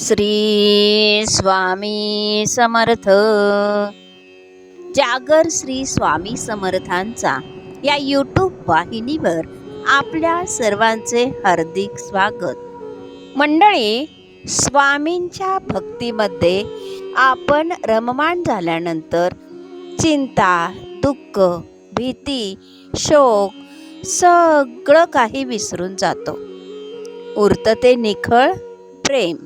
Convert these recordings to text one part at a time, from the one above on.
श्री स्वामी समर्थ. जागर श्री स्वामी समर्थांचा या यूट्यूब वाहिनीवर आपल्या सर्वांचे हार्दिक स्वागत. मंडळी स्वामींच्या भक्तीमध्ये आपण रममाण झाल्यानंतर चिंता दुःख भीती शोक सगळं काही विसरून जातो. उरतं ते निखळ प्रेम.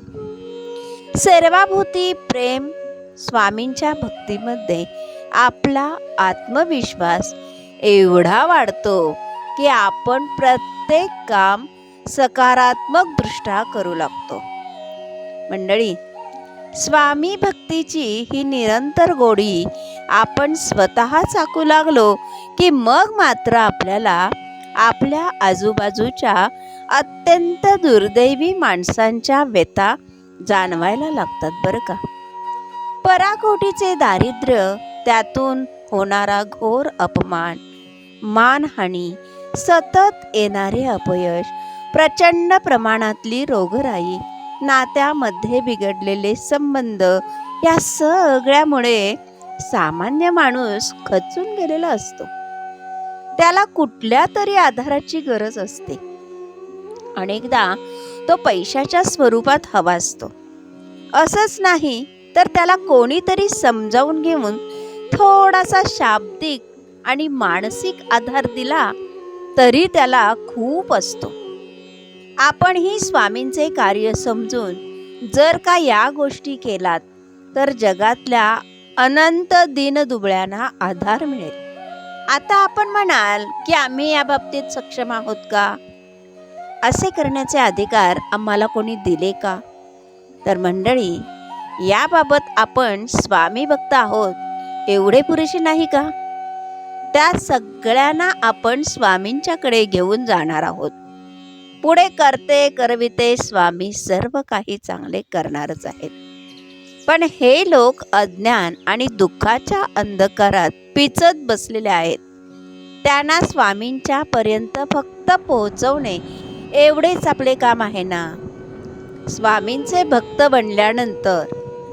सर्वाभूती प्रेम स्वामींच्या भक्तीमध्ये आपला आत्मविश्वास एवढा वाढतो की आपण प्रत्येक काम सकारात्मक दृष्ट्या करू लागतो. मंडळी स्वामी भक्तीची ही निरंतर गोडी आपण स्वतः चाकू लागलो की मग मात्र आपल्याला आपल्या आजूबाजूच्या अत्यंत दुर्दैवी माणसांच्या व्यथा जाणवायला लागतात बरं का? पराकोटीचे दारिद्र्य त्यातून होणारा घोर अपमान मानहानी सतत येणारे अपयश प्रचंड प्रमाणातली रोगराई नात्यामध्ये बिघडलेले संबंध या सगळ्यामुळे सामान्य माणूस खचून गेलेला असतो. त्याला कुठल्या तरी आधाराची गरज असते. अनेकदा तो पैशाच्या स्वरूपात हवा असतो. असंच नाही तर त्याला कोणीतरी समजावून घेऊन थोडासा शाब्दिक आणि मानसिक आधार दिला तरी त्याला खूप असतो. आपणही स्वामींचे कार्य समजून जर का या गोष्टी केलात तर जगातल्या अनंत दिनदुबळ्यांना आधार मिळेल. आता आपण म्हणाल की आम्ही या बाबतीत सक्षम आहोत का? असे करण्याचे अधिकार आम्हाला कोणी दिले का? तर मंडळी याबाबत आपण स्वामी भक्त आहोत एवढे पुरेसे नाही का? त्या सगळ्यांना आपण स्वामींच्याकडे घेऊन जाणार आहोत. पुढे करते करविते स्वामी सर्व काही चांगले करणारच आहेत. पण हे लोक अज्ञान आणि दुःखाच्या अंधकारात पिचत बसलेले आहेत. त्यांना स्वामींच्या पर्यंत फक्त पोहोचवणे एवढेच आपले काम आहे ना. स्वामींचे भक्त बनल्यानंतर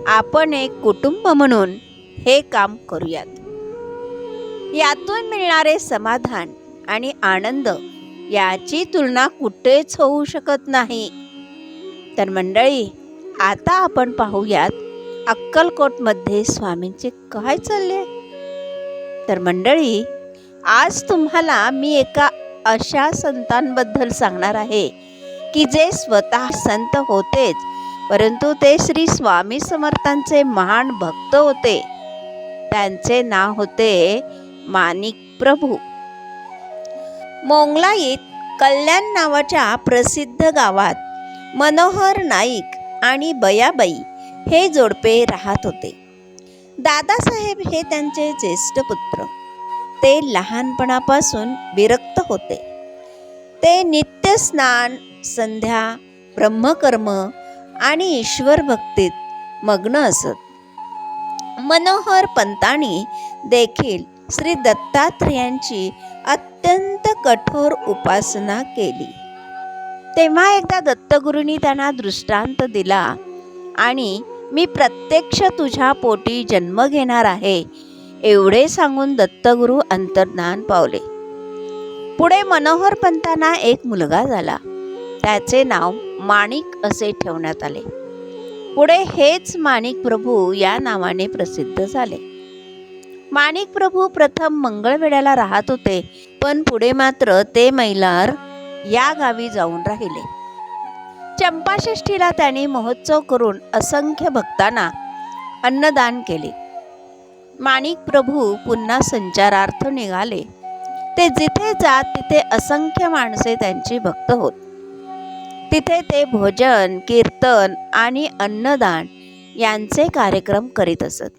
आपण एक कुटुंब म्हणून हे काम करूयात. यातून मिळणारे समाधान आणि आनंद याची तुलना कुठेच होऊ शकत नाही. तर मंडळी आता आपण पाहूयात अक्कलकोटमध्ये स्वामींचे काय चालले? तर मंडळी आज तुम्हाला मी एका अशा संतांबद्दल सांगणार आहे की जे स्वतः संत होतेच परंतु ते श्री स्वामी समर्थांचे महान भक्त होते. त्यांचे नाव होते मानिक प्रभू. मोंगलाईत कल्याण नावाच्या प्रसिद्ध गावात मनोहर नाईक आणि बयाबाई हे जोडपे राहत होते. दादासाहेब हे त्यांचे ज्येष्ठ पुत्र. ते लहानपणापासून विरक्त होते. ते नित्य स्नान संध्या ब्रह्मकर्म आणि ईश्वर भक्तीत मग्न असत. मनोहर पंतानी देखील श्री दत्तात्रेयांची अत्यंत कठोर उपासना केली. तेव्हा एकदा दत्तगुरूंनी त्यांना दृष्टांत दिला आणि मी प्रत्यक्ष तुझ्या पोटी जन्म घेणार आहे. एवढे सांगून दत्तगुरू अंतर्ज्ञान पावले. पुढे मनोहर पंतांना एक मुलगा झाला. त्याचे नाव माणिक असे ठेवण्यात आले. पुढे हेच माणिक प्रभू या नावाने प्रसिद्ध झाले. माणिक प्रभू प्रथम मंगळवेड्याला राहत होते पण पुढे मात्र ते मैलार या गावी जाऊन राहिले. चंपाषष्ठीला त्यांनी महोत्सव करून असंख्य भक्तांना अन्नदान केले. माणिक प्रभू पुन्हा संचारार्थ निघाले. ते जिथे जात तिथे असंख्य माणसे त्यांची भक्त होत. तिथे ते भोजन कीर्तन आणि अन्नदान यांचे कार्यक्रम करीत असत.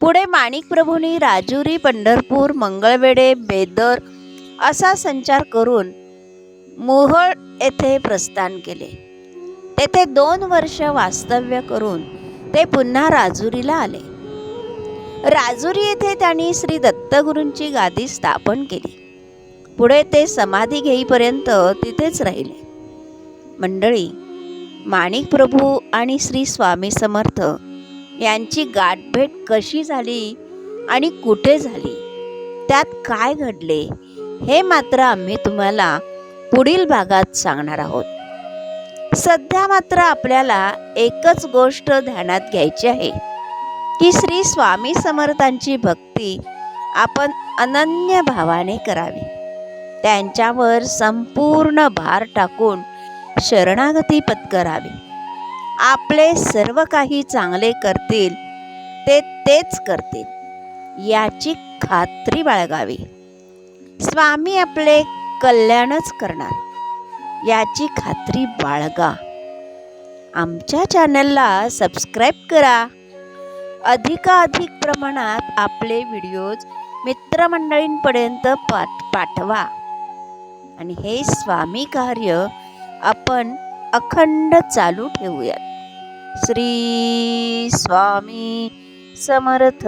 पुढे माणिक प्रभूंनी राजुरी पंढरपूर मंगळवेढे बेदर असा संचार करून मोहळ येथे प्रस्थान केले. तेथे दोन वर्ष वास्तव्य करून ते पुन्हा राजुरीला आले. राजुरी येथे त्यांनी श्री दत्तगुरूंची गादी स्थापन केली. पुढे ते समाधी घेईपर्यंत तिथेच राहिले. मंडळी माणिक प्रभू आणि श्री स्वामी समर्थ यांची गाठभेट कशी झाली आणि कुठे झाली? त्यात काय घडले? हे मात्र आम्ही तुम्हाला पुढील भागात सांगणार आहोत. सध्या मात्र आपल्याला एकच गोष्ट ध्यानात घ्यायची आहे. की श्री स्वामी समर्थांची भक्ती आपण अनन्य भावाने करावी. त्यांच्यावर संपूर्ण भार टाकून शरणागती पत्करावी. आपले सर्व काही चांगले करतील ते तेच करतील याची खात्री बाळगावी. स्वामी आपले कल्याणच करणार याची खात्री बाळगा. आमच्या चॅनलला सबस्क्राईब करा. अधिकाधिक प्रमाणात आपले व्हिडिओज मित्रमंडळींपर्यंत पाठ पाठवा. आणि हे स्वामी कार्य आपण अखंड चालू ठेवूयात. श्री स्वामी समर्थ.